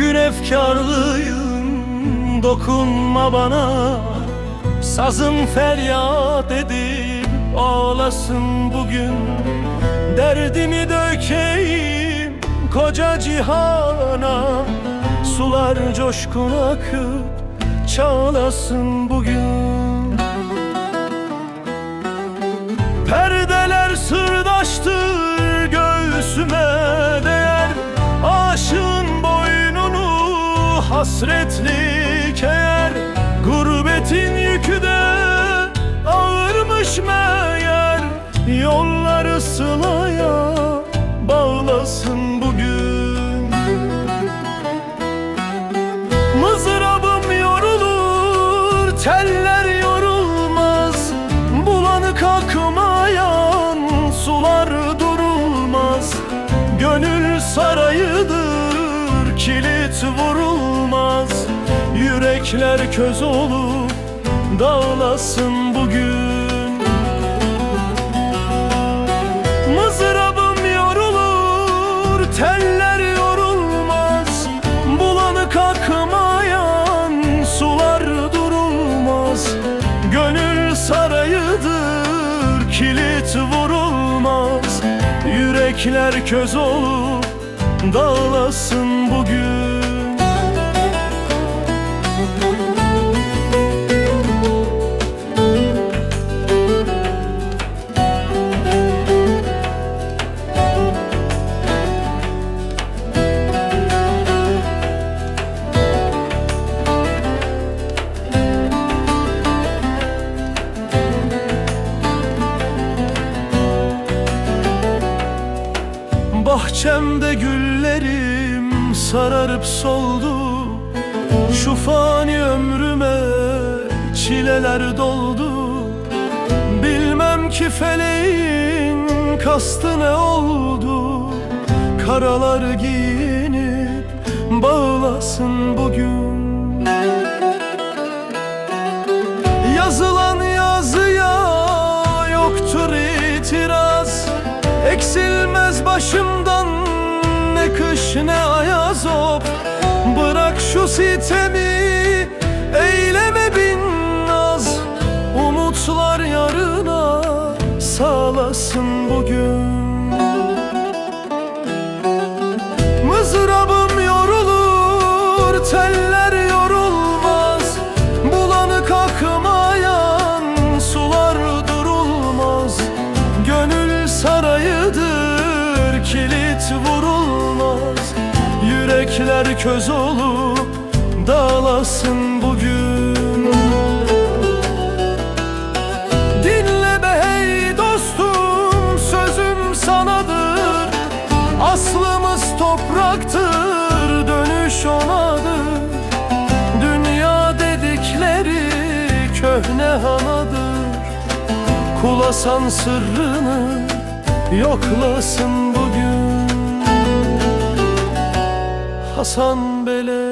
efkarlıyım dokunma bana. Sazım feryat edip ağlasın bugün. Derdimi dökeyim koca cihana. Sular coşkun akıp çağlasın bugün. Perdeler sırdaştır hasretlik eğer Gurbetin yükü de ağırmış meğer. Yolları sılaya bağlasın bugün. Mızrabım yorulur, teller yorulmaz. Bulanık akmayan sular durulmaz. Gönül sarayıdır, kilit vurulmaz Yürekler köz olup dağılasın bugün. Mızrabım yorulur, teller yorulmaz. Bulanık akmayan sular durulmaz. Gönül sarayıdır, kilit vurulmaz. Yürekler köz olup dağılasın bugün Güllerim sararıp soldu. Şu fani ömrüme çileler doldu. Bilmem ki feleğin kastı ne oldu. Karalar giyinip bağlasın bugün. Yazılan yazıya yoktur itiraz. Eksilmez ne ayaz hop Bırak şu sitemi. Eyleme bin naz Umutlar yarına sağlasın bugün Yürekler köz olup dağılasın bugün. Dinle be hey dostum sözüm sanadır. Aslımız topraktır dönüş onadır. Dünya dedikleri köhne hanadır. Kulasan sırrını yoklasın bugün Hasan Bele